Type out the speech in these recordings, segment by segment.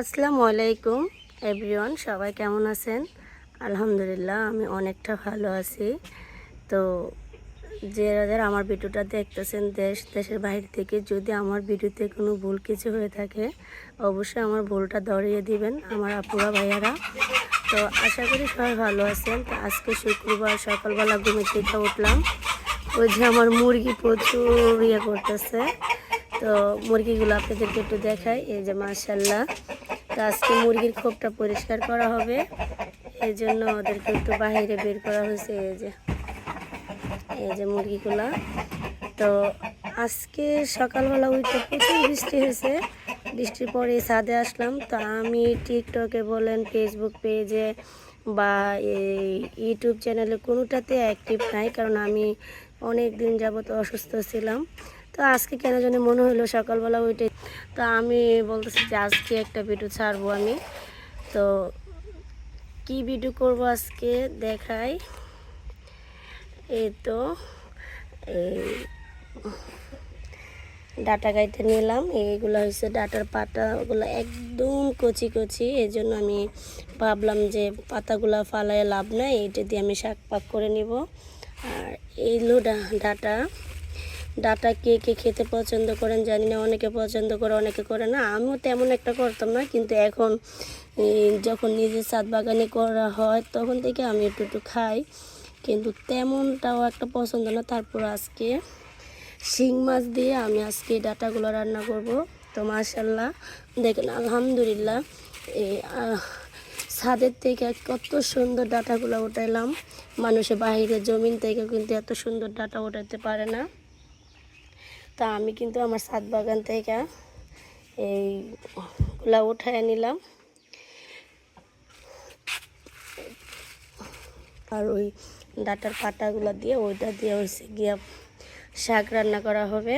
আসসালামু আলাইকুম এভরিওয়ান সবাই কেমন আছেন? আলহামদুলিল্লাহ, আমি অনেকটা ভালো আছি। তো যে যারা আমার ভিডিওটা দেখতেছেন, দেশ, দেশের বাইরে থেকে যদি আমার ভিডিওতে কোনো ভুল কিছু হয়ে থাকে, অবশ্যই আমার ভুলটা ধরিয়ে দিবেন, আমার আপুরা ভাইয়ারা। তো আশা করি সবাই ভালো আছেন। তো আজকে শুক্রবার সকালবেলা ঘুমে থেকে উঠলাম। ওই যে আমার মুরগি প্রচুর ইয়ে করতেছে। তো মুরগিগুলো আপনাদেরকে একটু দেখাই। এই যে মার্শাল্লাহ তো আজকে মুরগির খোপটা পরিষ্কার করা হবে। এই জন্য ওদেরকে একটু বাইরে বের করা হয়েছে, এই যে। এই যে মুরগিগুলা। তো আজকে সকালবেলা উঠে প্রচুর বৃষ্টি হয়েছে। বৃষ্টির পরে ছাদে আসলাম। তো আমি টিকটকে বলেন ফেসবুক পেজে বা এই ইউটিউব চ্যানেলে কোনোটাতে অ্যাক্টিভ নাই। কারণ আমি অনেক দিন যাবত অসুস্থ ছিলাম। তো আজকে কেন জানি মনে হলো সকালবেলা উঠে। তো আমি বলতেছি যে আজকে একটা ভিডিও ছাড়বো আমি। তো কি ভিডিও করব আজকে? দেখাই। এই তো, এই ডাটা গাইতে নিলাম। এইগুলো হচ্ছে ডাটার পাতাগুলো একদম কচি কচি। এই জন্য আমি ভাবলাম যে পাতাগুলো ফালায় লাভ নাই এইটা দিয়ে আমি শাক পাক করে নিব। আর এইগুলো ডাটা। ডাটা কে কে খেতে পছন্দ করেন জানি না, অনেকে পছন্দ করে, অনেকে করে না। আমিও তেমন একটা করতাম না, কিন্তু এখন যখন নিজের ছাদ বাগানে করা হয়, তখন থেকে আমি একটু একটু খাই। কিন্তু তেমনটাও একটা পছন্দ না। তারপর আজকে শিং মাছ দিয়ে আমি আজকে ডাটাগুলো রান্না করব। তো মাশাল্লাহ, দেখেন আলহামদুলিল্লাহ ছাদের থেকে কত সুন্দর ডাটাগুলো উঠাইলাম। মানুষের বাইরে জমিন থেকে কিন্তু এত সুন্দর ডাটা উঠাইতে পারে না। তা আমি কিন্তু আমার ছাদ বাগান থেকে এইগুলা উঠায় নিলাম। আর ওই ডাটার পাতাগুলো দিয়ে ওইটা দিয়ে হয়েছে গিয়া শাক রান্না করা হবে।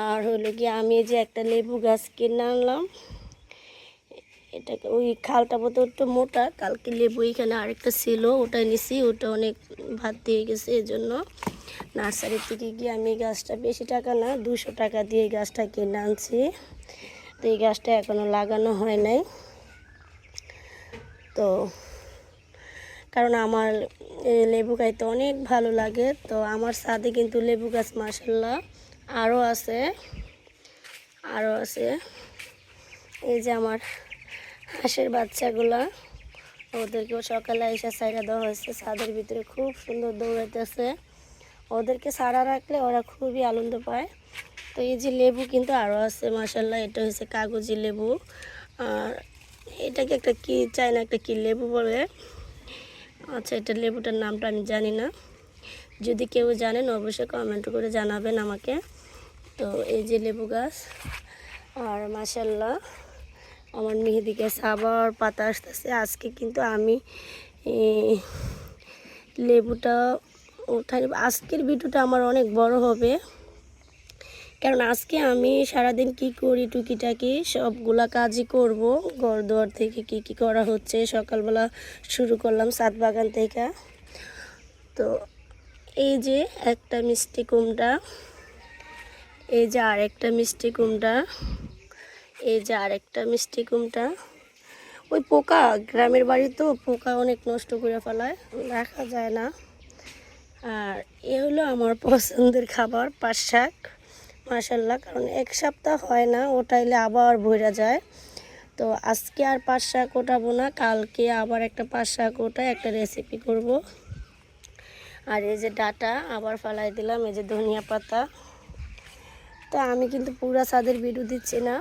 আর হলো গিয়ে আমি যে একটা লেবু গাছ কিনে আনলাম। এটাকে ওই খালটা মতো একটু মোটা, কালকে লেবু এখানে আরেকটা ছিল ওটা নিছি, ওটা অনেক ভাত দিয়ে গেছে এই জন্য নার্সারি থেকে গিয়ে আমি গাছটা বেশি টাকা না, দুশো টাকা দিয়ে গাছটা কিনে আনছি। তো এই গাছটা এখনও লাগানো হয় নাই। তো কারণ আমার লেবু খাইতে অনেক ভালো লাগে, তো আমার ছাদে কিন্তু লেবু গাছ মাসাল্লাহ আরও আছে আরও আছে। এই যে আমার হাঁসের বাচ্চাগুলা, ওদেরকেও সকালে এসে সাইডা দেওয়া হয়েছে। ছাদের ভিতরে খুব সুন্দর দৌড়াইতেছে। ওদেরকে সারা রাখলে ওরা খুবই আনন্দ পায়। তো এই যে লেবু কিন্তু আরও আছে মাসাল্লাহ এটা হচ্ছে কাগজি লেবু। আর এটাকে একটা কি চাই না একটা কি লেবু বলে। আচ্ছা এটা লেবুটার নামটা আমি জানি না। যদি কেউ জানেন, অবশ্যই কমেন্ট করে জানাবেন আমাকে। তো এই যে লেবু গাছ, আর মাসাল্লাহ আমার মেহেদি গাছ, আবার পাতা আসতেছে। আজকে কিন্তু আমি লেবুটা উঠাই আজকের ভিডিওটা আমার অনেক বড় হবে। কারণ আজকে আমি সারাদিন কি করি, টুকিটাকি সবগুলা কাজই করব। ঘর দুয়ার থেকে কি কি করা হচ্ছে, সকালবেলা শুরু করলাম সাত বাগান থেকে। তো এই যে একটা মিষ্টি কুমড়া, এই যে আরেকটা মিষ্টি কুমড়া। এই যে আরেকটা মিষ্টি কুমড়া। ওই পোকা, গ্রামের বাড়ি তো পোকা অনেক নষ্ট করে ফেলায়, দেখা যায় না। আর এ হলো আমার পছন্দের খাবার, পাট শাক মাসাল্লাহ কারণ এক সপ্তাহ হয় না, ওটাইলে আবার ভরা যায়। তো আজকে আর পাট শাক ওঠাবো না, কালকে আবার একটা পাট শাক ওটাই একটা রেসিপি করব। আর এই যে ডাটা, আবার ফালাই দিলাম, এই যে ধনিয়া পাতা। তো আমি কিন্তু পুরা ছাদের ভিডিও দিচ্ছি না।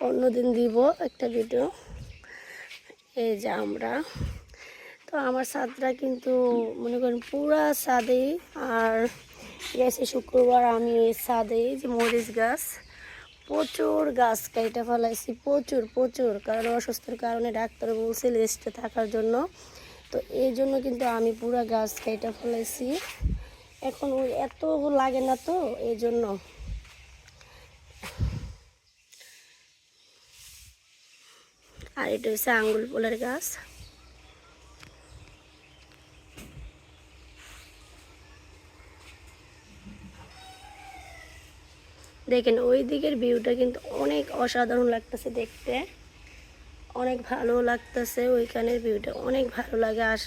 অন্যদিন দিব একটা ভিডিও এই যে আমরা। তো আমার ছাদটা কিন্তু মনে করেন পুরা ছাদেই আর গেছে শুক্রবার, আমি এই ছাদে যে মরিচ গাছ। প্রচুর গাছ কেটে ফেলাইছি, প্রচুর প্রচুর। কারণ অসুস্থের কারণে ডাক্তার বলছে রেস্টে থাকার জন্য। তো এই জন্য কিন্তু আমি পুরা গাছ কেটে ফেলাইছি। এখন ওই এত লাগে না তো, এই জন্য। আর এটা হচ্ছে আঙ্গুল ফুলের গাছ। দেখেন, ওই দিকের ভিউটা কিন্তু অনেক অসাধারণ লাগতেছে দেখতে। অনেক ভালো লাগতেছে ওইখানের ভিউটা, অনেক ভালো লাগে। আস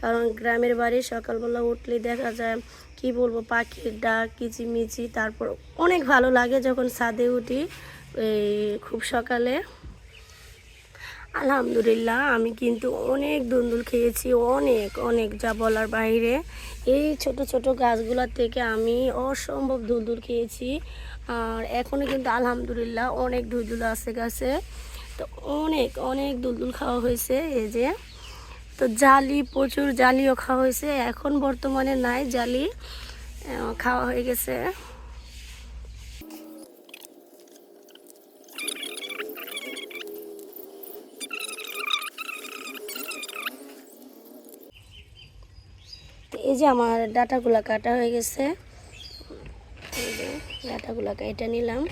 কারণ গ্রামের বাড়ি সকালবেলা উঠলে দেখা যায়, কি বলব, পাখির ডাক কিচিমিচি তারপর অনেক ভালো লাগে যখন ছাদে উঠি, এই খুব সকালে। আলহামদুলিল্লাহ, আমি কিন্তু অনেক দুন্দুল খেয়েছি, অনেক অনেক, যা বলার বাইরে। এই ছোট ছোট গাছগুলোর থেকে আমি অসম্ভব দুন্দুল খেয়েছি। আর এখনও কিন্তু আলহামদুলিল্লাহ অনেক দুলদুল আছে গাছে। তো অনেক অনেক দুলদুল খাওয়া হয়েছে এই যে। তো জালি, প্রচুর জালিও খাওয়া হয়েছে, এখন বর্তমানে নাই জালি খাওয়া হয়ে গেছে। এই যে আমার ডাটাগুলো কাটা হয়ে গেছে। এই যে ডাটাগুলো কেটে নিলাম।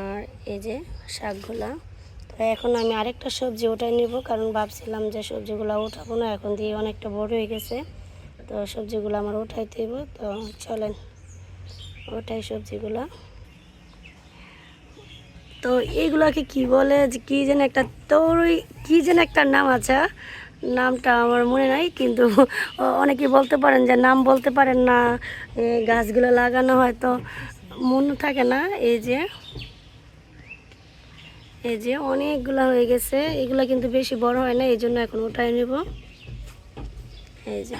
আর এই যে শাকগুলা। তো এখন আমি আরেকটা সবজি ওটাই নেব, কারণ ভাবছিলাম যে সবজিগুলো উঠাবো না, এখন দিয়ে অনেকটা বড় হয়ে গেছে। তো সবজিগুলো আমার উঠাইতে হইব। তো চলেন, ওটাই সবজিগুলো। তো এইগুলাকে কি বলে কি যেন একটা তরই কি যেন একটা নাম আছে নামটা আমার মনে নাই, কিন্তু অনেকে বলতে পারেন যে নাম বলতে পারেন না গাছগুলো লাগানো হয়তো মনে থাকে না, এই যে এই যে অনেকগুলো হয়ে গেছে, এগুলো কিন্তু বেশি বড় হয় না, এই জন্য এখন ওটাই নেব। এই যে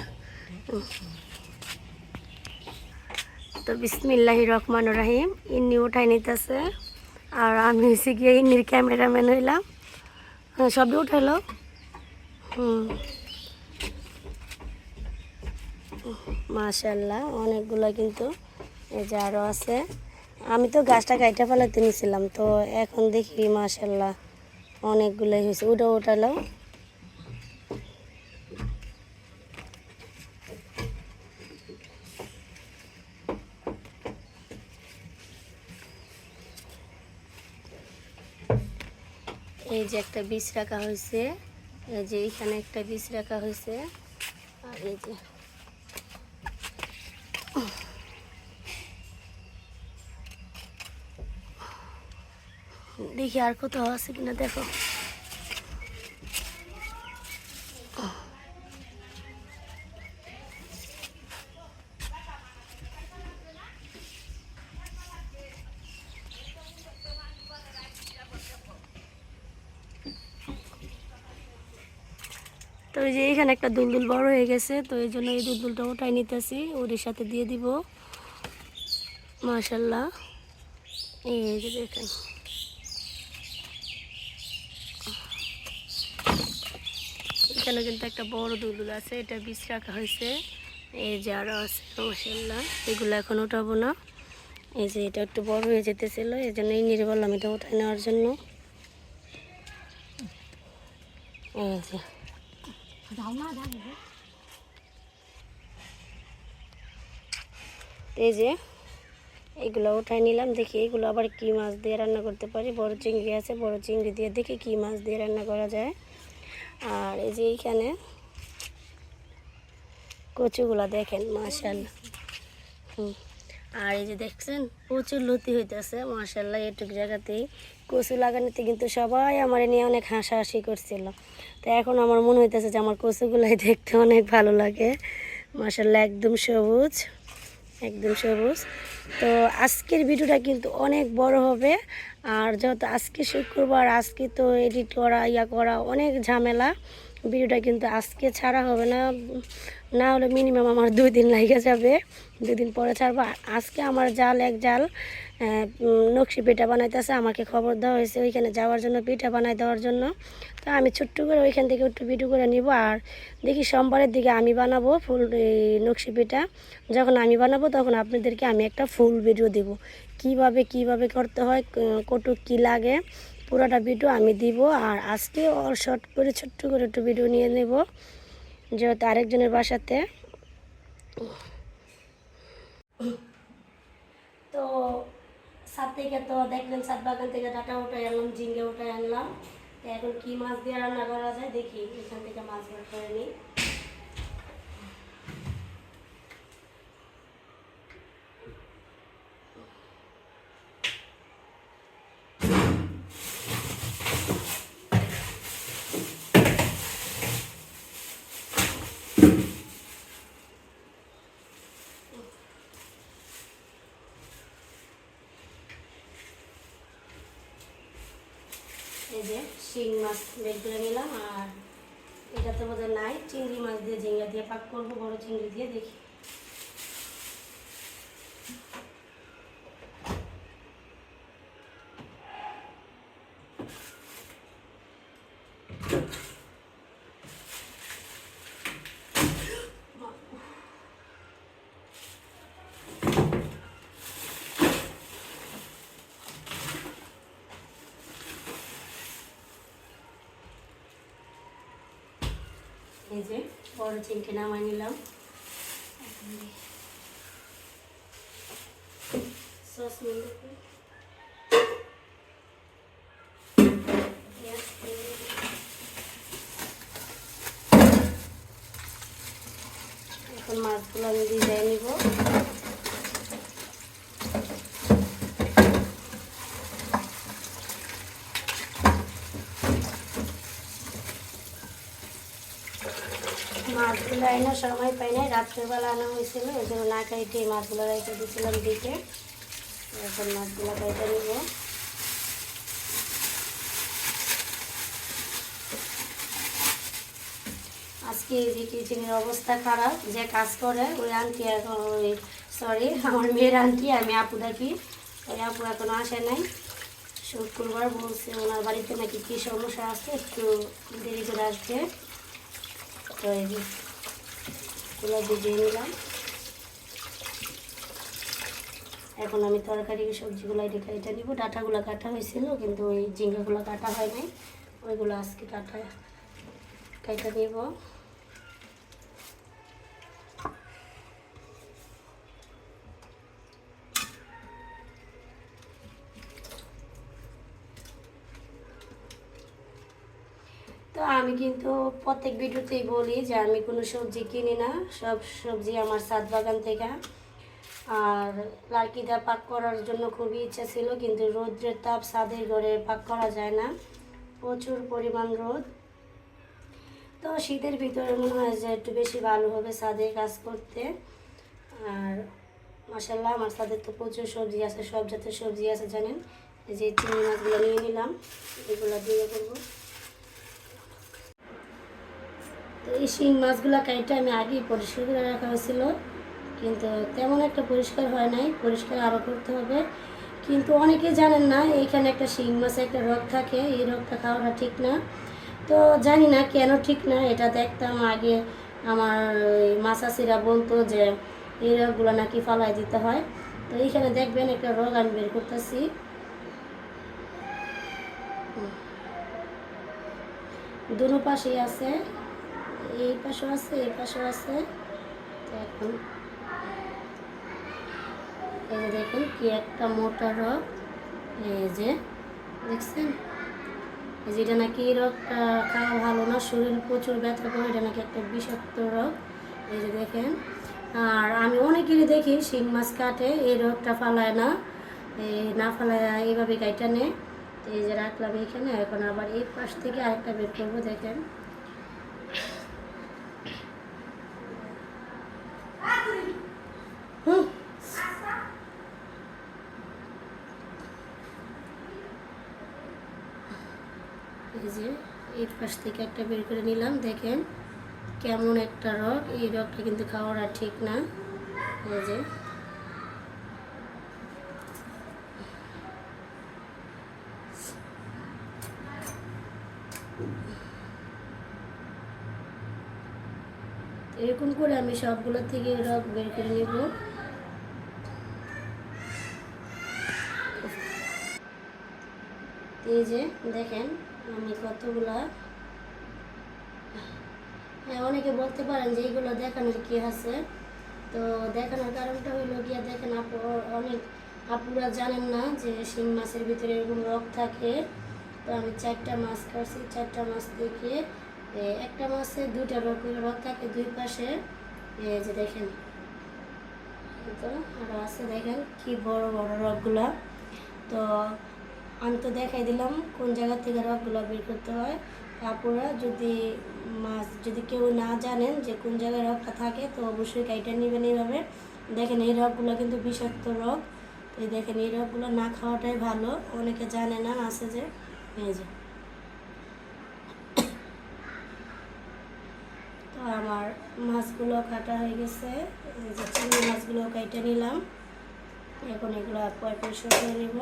তো বিসমিল্লাহি রহমান রাহিম, ইন্নি উঠাই নিতেছে, আর আমি হচ্ছে গিয়ে ইন্নির ক্যামেরাম্যান হইলাম হ্যাঁ সবই উঠাইলো হুম মাশাল্লাহ অনেকগুলো কিন্তু এই যে আরও আছে। আমি তো গাছটা কাইটা ফেলাতে নিয়েছিলাম তো এখন দেখি মাশাল্লাহ অনেকগুলোই হয়েছে উঠে উঠালো এই যে একটা বীজ রাখা হয়েছে এই যে এখানে একটা বীজ রাখা হয়েছে। আর এই যে দেখি আর কোথাও আছে কিনা, দেখো। এখানে একটা দুলদুল বড় হয়ে গেছে, তো এই জন্য এই দুলদুলটা ওটাই নিতেছি। ওদের সাথে দিয়ে দিব। মাশাল্লাহ। এই যে দেখেন। এখানে কিন্তু একটা বড় দুলদুল আছে, এটা বীজ রাখা হয়েছে। এই যে আরও আছে, মাশাল্লাহ। এগুলো এখন উঠাবো না। এই যে এটা একটু বড় হয়ে যেতেছিল, এই জন্য এই নিয়ে বললাম এটা উঠাই নেওয়ার জন্য। এই যে। এই যে, এগুলো উঠাই নিলাম, দেখি এগুলো আবার কি মাছ দিয়ে রান্না করতে পারি। বড় চিংড়ি আছে, বড় চিংড়ি দিয়ে দেখি কি মাছ দিয়ে রান্না করা যায়। আর এই যে এইখানে কচুগুলা দেখেন মাশাল্লাহ আর এই যে দেখছেন, প্রচুর লতি হইতেছে মাশাল্লাহ এটুক জায়গাতেই। কচু লাগানোতে কিন্তু সবাই আমার নিয়ে অনেক হাসাহাসি করছিল। তো এখন আমার মনে হইতেছে যে আমার কচুগুলাই দেখতে অনেক ভালো লাগে। মাশাল্লাহ একদম সবুজ একদম সবুজ। তো আজকের ভিডিওটা কিন্তু অনেক বড় হবে। আর যত আজকে শুক্রবার, আজকে তো এডিট করা, ইয়া করা অনেক ঝামেলা। ভিডিওটা কিন্তু আজকে ছাড়া হবে না। না হলে মিনিমাম আমার দুই দিন লাগে যাবে। দুই দিন পরে ছাড়বো। আজকে আমার জাল, এক জাল নকশি পিঠা বানাইতেছে। আমাকে খবর দেওয়া হয়েছে ওইখানে যাওয়ার জন্য, পিঠা বানাই দেওয়ার জন্য। তো আমি ছোট্ট করে ওইখান থেকে একটু ভিডিও করে নিব। আর দেখি সোমবারের দিকে আমি বানাবো ফুল নকশি পিঠা। যখন আমি বানাবো তখন আপনাদেরকে আমি একটা ফুল ভিডিও দিব। কীভাবে কীভাবে করতে হয়, ক- কটুক কী লাগে। পুরোটা ভিডিও আমি দিব আর আজকে ওর শর্ট করে, ছোট্ট করে একটু ভিডিও নিয়ে নেব। যেহেতু আরেকজনের বাসাতে। তো সাত থেকে তো দেখলেন সাত বাগান থেকে ডাটা উঠাই আনলাম, ঝিঙ্গে উঠাই আনলাম। তো এখন কি মাছ দিয়ে রান্না করা যায় দেখি, এখান থেকে মাছ বের করে নিই। যে শিং মাছ বের করে নিলাম, আর এটাতে বোধহয় নাই, চিংড়ি মাছ দিয়ে ঝিঙ্গা দিয়ে পাক করব, বড় চিংড়ি দিয়ে দেখি এই যে বড় চিংড়ি নামাই নিলাম সস নিয়ে দিয়ে। এখন মাছগুলো আমি ভিজাই নিব মাছগুলো আইনা সময় পাই নাই রাত্রেবেলা আনা হয়েছিল ওই জন্য না কাইটে মাছগুলো রেখে দিয়েছিলাম দিকে। এখন মাছগুলো কাইটে নিব। আজকে এই যে কিচেনের অবস্থা খারাপ, যে কাজ করে, ওই আন্টি এখন ওই সরি আমার মেয়ের আন্টি, আমি আপু ডাকি ওই আপু এখনও আসে নাই। শুক্রবার বলছে ওনার বাড়িতে নাকি কী সমস্যা আছে, একটু দেরি করে আসবে। তো যে ভিজিয়ে নিলাম। এখন আমি তরকারি সবজিগুলো এটা কেটে নিব। ডাঁটাগুলো কাটা হয়েছিল, কিন্তু ওই ঝিঙ্গাগুলো কাটা হয়নি ওইগুলো আজকে কাটা কেটে নিব তো আমি কিন্তু প্রত্যেক ভিডিওতেই বলি যে আমি কোনো সবজি কিনি না। সব সবজি আমার সাত বাগান থেকে। আর লার্কিদা পাক করার জন্য খুবই ইচ্ছা ছিল, কিন্তু রোদ্রের তাপ সাদের ঘরে পাক করা যায় না। প্রচুর পরিমাণ রোদ। তো শীতের ভিতরে মনে হয় যে একটু বেশি ভালো হবে ছাদে কাজ করতে। আর মাসাল্লাহ আমার ছাদের তো প্রচুর সবজি আছে, সব জাতের সবজি আছে, জানেন? যে চিংড়ি মাছগুলো নিয়ে নিলাম, এগুলো দিয়ে করব। তো এই শিং মাছগুলো কাইটে আমি আগেই পরিষ্কার করে রাখা হয়েছিল। কিন্তু তেমন একটা পরিষ্কার হয় নাই, পরিষ্কার আরও করতে হবে। কিন্তু অনেকে জানেন না, এইখানে একটা শিং মাছে একটা রোগ থাকে, এই রোগটা খাওয়াটা ঠিক না। তো জানি না কেন ঠিক না, এটা দেখতাম আগে আমার মাসাসিরা বলতো যে এই রোগগুলো নাকি ফালাই দিতে হয়। তো এইখানে দেখবেন একটা রোগ আমি বের করতেছি। দুনো পাশেই আছে। এই পাশেও আছে, এই পাশেও আছে। এখন এই যে দেখুন কি একটা মোটা রক এই যে, দেখছেন? এই যে এটা নাকি রকটা খাওয়া ভালো না, শরীর প্রচুর ব্যথা করে, এটা নাকি একটা বিষাক্ত রোগ। এই যে দেখেন, আর আমি অনেকেরই দেখি শিং মাছ কাটে, এই রোগটা ফালায় না। এই না ফালায় এইভাবে কাইটা নেয় এই যে রাখলাম এখানে, এখন আবার এই পাশ থেকে আরেকটা বের করব, দেখেন হুম এই যে এই পাশ থেকে একটা বের করে নিলাম। দেখেন কেমন একটা রগ এই রগটা কিন্তু খাওয়াটা ঠিক না। এই যে। এরকম করে আমি সবগুলো থেকে রগ বের করে নেব। এই যে, দেখেন আমি কতগুলা হ্যাঁ অনেকে বলতে পারেন যে এইগুলো দেখানোর কি আছে? তো দেখানোর কারণটা হইল গিয়া দেখেন আপু অনেক আপুরা জানেন না যে শিং মাছের ভিতরে এরকম রক থাকে। তো আমি চারটা মাছ কাটছি চারটা মাছ এ, একটা মাছে দুইটা রক রক থাকে দুই পাশে। যে দেখেন তো আরও আছে দেখেন কি বড় বড় রকগুলা তো আমি তো দেখাই দিলাম কোন জায়গা থেকে রকগুলো বের করতে হয়। আপনারা যদি মাছ, যদি কেউ না জানেন যে কোন জায়গায় রগটা থাকে, তো অবশ্যই কাইটা নেবেন এইভাবে। দেখেন এই রগগুলো কিন্তু বিষাক্ত রগ এই দেখেন এই রগগুলো না খাওয়াটাই ভালো। অনেকে জানে না, আছে যে হয়ে যায় তো আমার মাছগুলো কাটা হয়ে গেছে। এই যে চিংড়ি মাছগুলো কাইটা নিলাম। এখন এগুলো পয়সা করে নেব।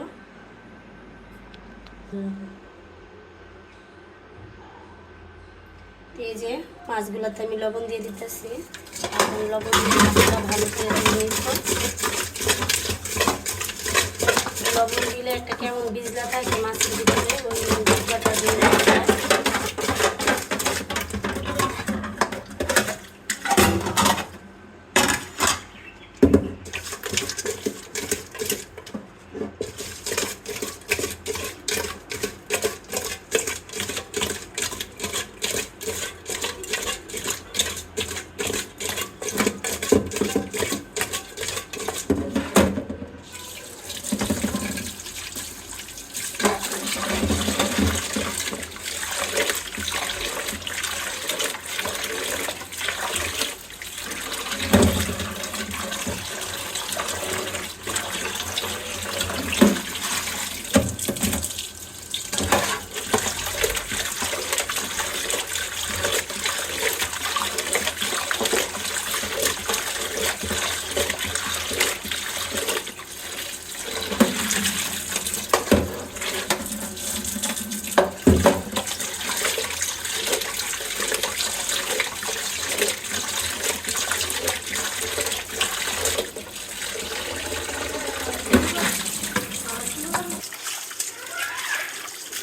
এই যে মাছগুলোতে আমি লবণ দিয়ে দিতেছি। এখন লবণ দিয়ে মাছগুলো ভালো করে লবণ দিলে একটা কেমন বিজলা থাকে মাছের ভিতরে, ওই বিজলাটা দিয়ে দিতে হয়।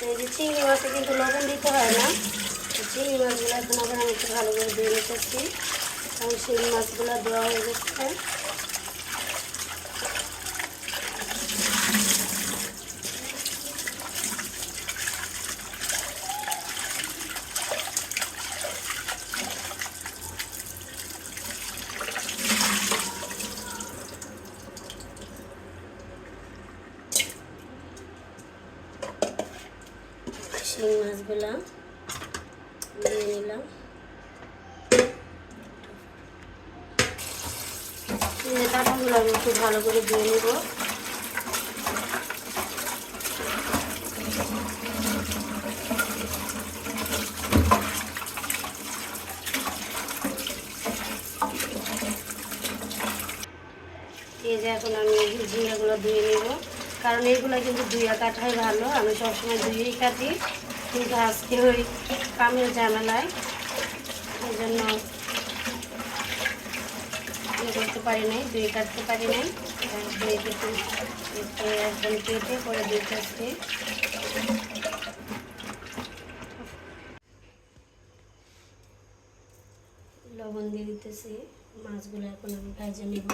এই যে চিংড়ি মাছে কিন্তু লবণ দিতে হয় না তো চিংড়ি মাছগুলো এখন আবার আমি একটু ভালো করে দিয়ে নিতেছি কারণ শিঙি মাছগুলো দেওয়া হয়ে গেছে শিং মাছগুলো দিয়ে নিলাম। একটু ভালো করে দিয়ে নেব। এই যে এখন আমি ঝিঙ্গাগুলো ধুয়ে নেব। কারণ এইগুলো কিন্তু ধুয়ে কাটাই ভালো, আমি সবসময় ধুয়েই কাটি। কিন্তু আজকে ওই কামের ঝামেলায় এই জন্য করতে পারি নাই ধুয়ে কাটতে পারি নাই। একদম কেটে পরে দিতে আসছি লবণ দিয়ে দিতেছি, মাছগুলো এখন আমি ভাজে নেব।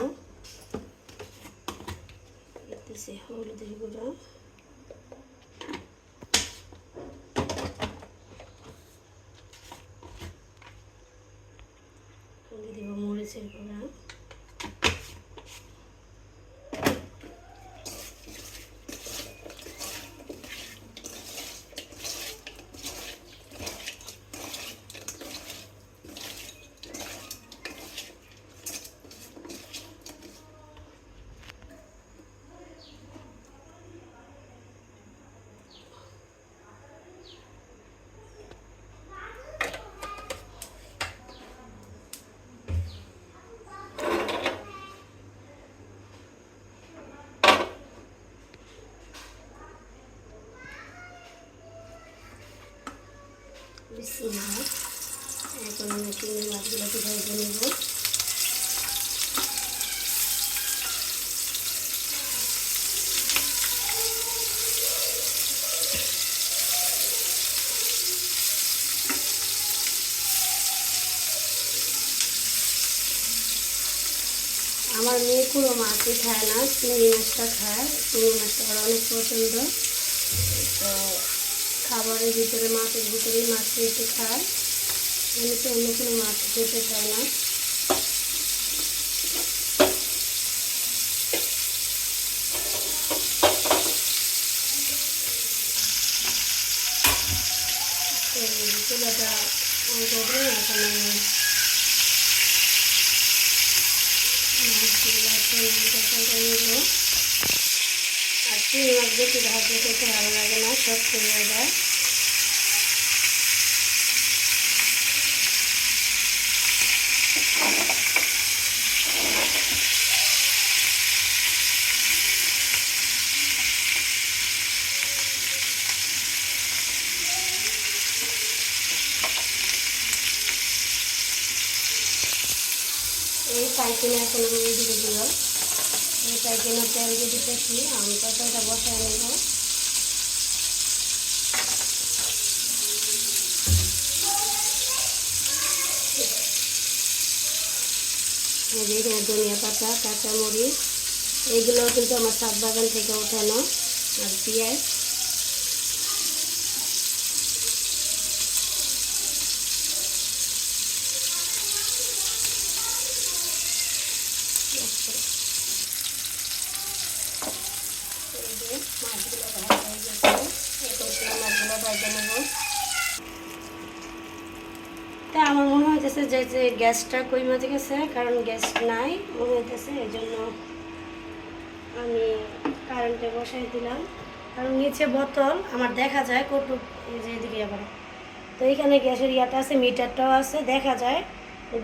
দিতেছি হলুদের গুঁড়ো দিয়ে দেবো গুঁড়া বিসমিল্লাহ এখন আমি চিংড়ি মাছগুলোকে ভেজে নেব? আমার মেয়ে কোনো মাছই খায় না, চিংড়ি মাছটা খায়। চিংড়ি মাছটা ওর অনেক পছন্দ। খাবারের ভিতরে মাছের ভিতরেই মাছ খেতে খায়। এমনিতে অন্য কোনো মাছ খেতে চায় না। তো চুলাটা অন করে এখন আমি আর চিংড়ি মাছ বেশি ভাজতে খেতে ভালো লাগে না, সব হয়ে যায় কিনে এখন আমি এইদিকে দিলাম এটার জন্য তেল দিয়ে দিতেছি আমি তরকারিটা বসায় নেব এই যে এখানে ধনিয়া পাতা কাঁচামরিচ এইগুলো কিন্তু আমার সাত বাগান থেকে ওঠানো আর পেঁয়াজ এই যে মাছগুলো ভাজা হয়ে গেছে এখন সেই মাছগুলো ভাজা নেব তা আমার মনে হইতেছে যে যে গ্যাসটা কই মাঝে গেছে? কারণ গ্যাস নাই, মনে হইতেছে এই জন্য আমি কারেন্টে বসাই দিলাম। কারণ নিচে বোতল, আমার দেখা যায়, কটু যে এদিকে আবার। তো এখানে গ্যাসের ইয়াটা আছে, মিটারটাও আছে, দেখা যায়,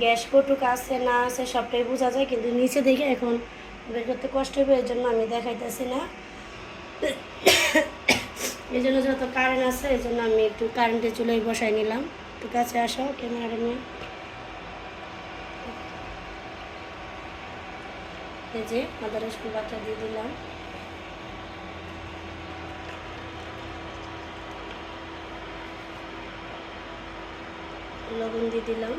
গ্যাস কটুক আছে, না আছে, সবটাই বোঝা যায়, কিন্তু নিচে দেখে এখন বের করতে কষ্ট হবে এই জন্য আমি দেখাইতেছি না। এই জন্য যত কারেন্ট আছে এই জন্য আমি একটু কারেন্টে চুলোই বসাই নিলাম। একটু কাছে আসো ক্যামেরাটা নিয়ে এই যে আদা রসুন বাটা দিয়ে দিলাম। লবণ দিয়ে দিলাম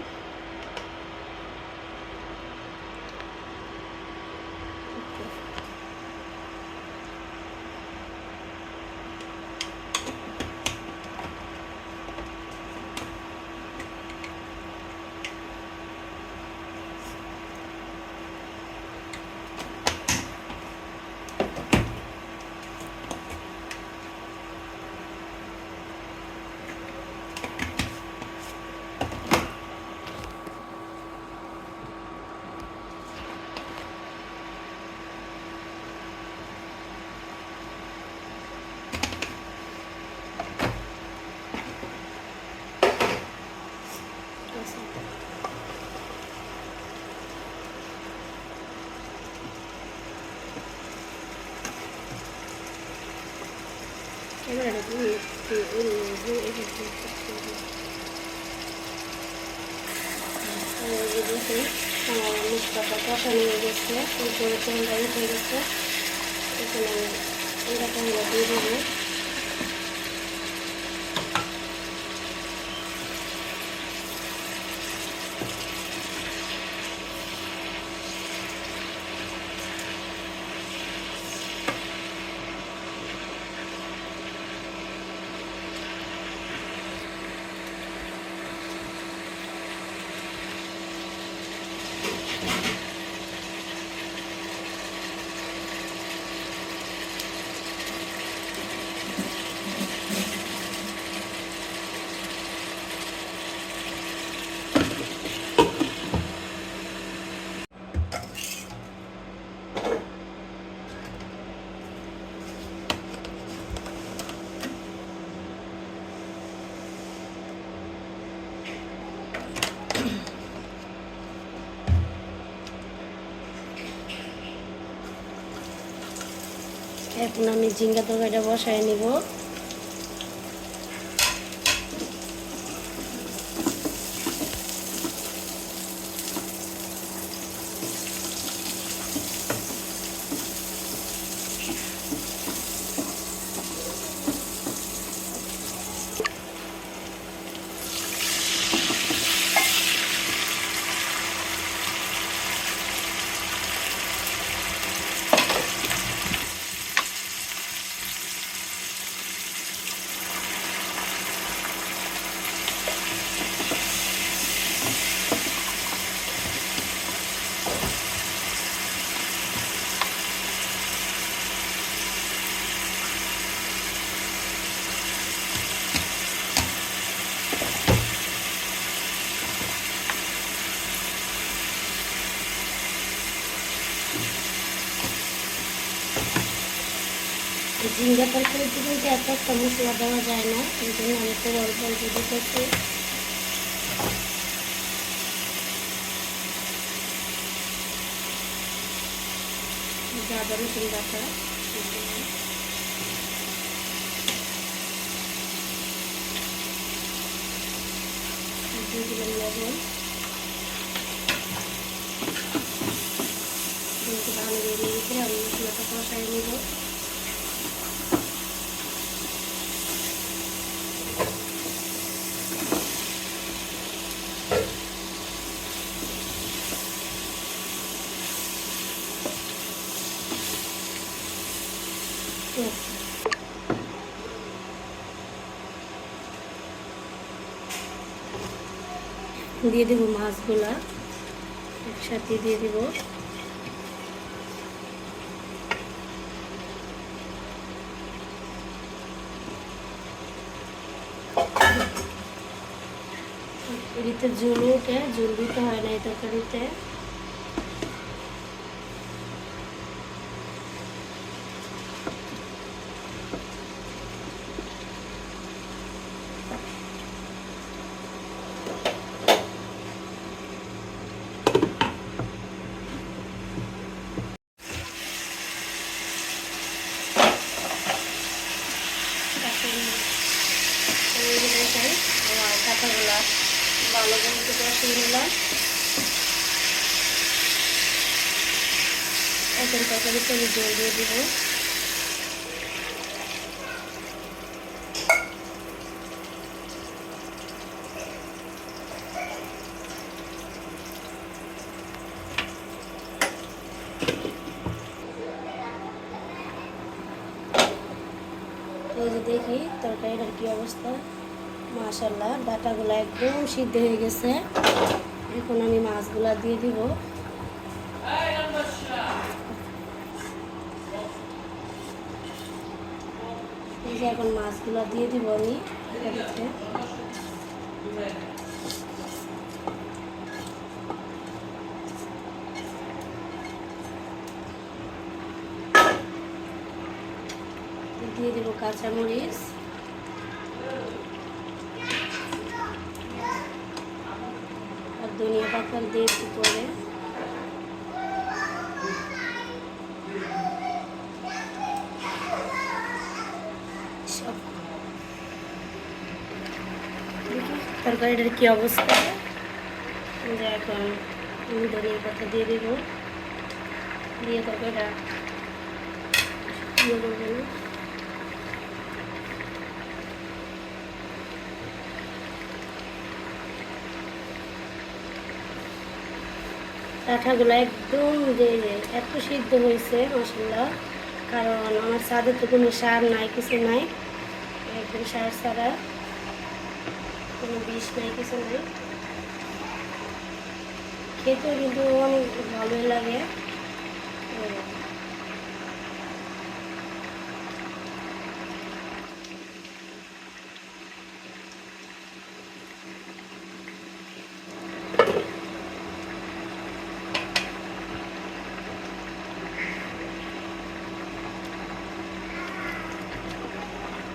ক্যামেরাটা তুমি একটু দেখুন আমার মুখটা কষানো হয়ে গেছে গেছে এখানে এরকম দিয়ে দেবো। এখন আমি ঝিঙ্গা তরকারিটা বসায় নিব। ঝিঙ্গা তরকারিতে কিন্তু এত একটা মশলা দেওয়া যায় না, এই জন্য আমি খুব অল্প অল্প দিতেছি আদা রসুন বাটা, দিয়ে দিলাম লবণ। রেখে আমি মশলাটা কষাই নিব। দিয়ে দেবো মাছগুলা। একসাথে দিয়ে দেবো। এদিকে জল উঠে জল দিতে হয় না এই তরকারিতে কাঁচাগুলা ভালো করে একটু কষিয়ে নিলাম এখন তরকারিতে আমি জল দিয়ে দিব। এই যে দেখি কি অবস্থা। মাশাল্লাহ ডাটাগুলো একদম সিদ্ধ হয়ে গেছে। এখন আমি মাছগুলা দিয়ে দিব। এই এখন মাছগুলো দিয়ে দিব আমি। দিয়ে দিব কাঁচামরিচ আর ধনিয়া পাতা দিয়ে একটু পরে সব দেখি তরকারিটার কি অবস্থা? যে এখন ধনিয়া পাতা দিয়ে দেবো। দিয়ে তরকারিটা ইয়ে কাঁঠাগুলো একদম যে এত সিদ্ধ হয়েছে মশলা কারণ আমার স্বাদে তো কোনো সার নাই, কিছু নাই। একদম সার ছাড়া। কোনো বিষ নাই কিছু নাই। খেতেও কিন্তু অনেক ভালোই লাগে। উম,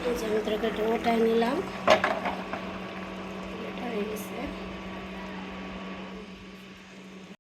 এই যে আমি তরকারিটা ওটাই নিলাম।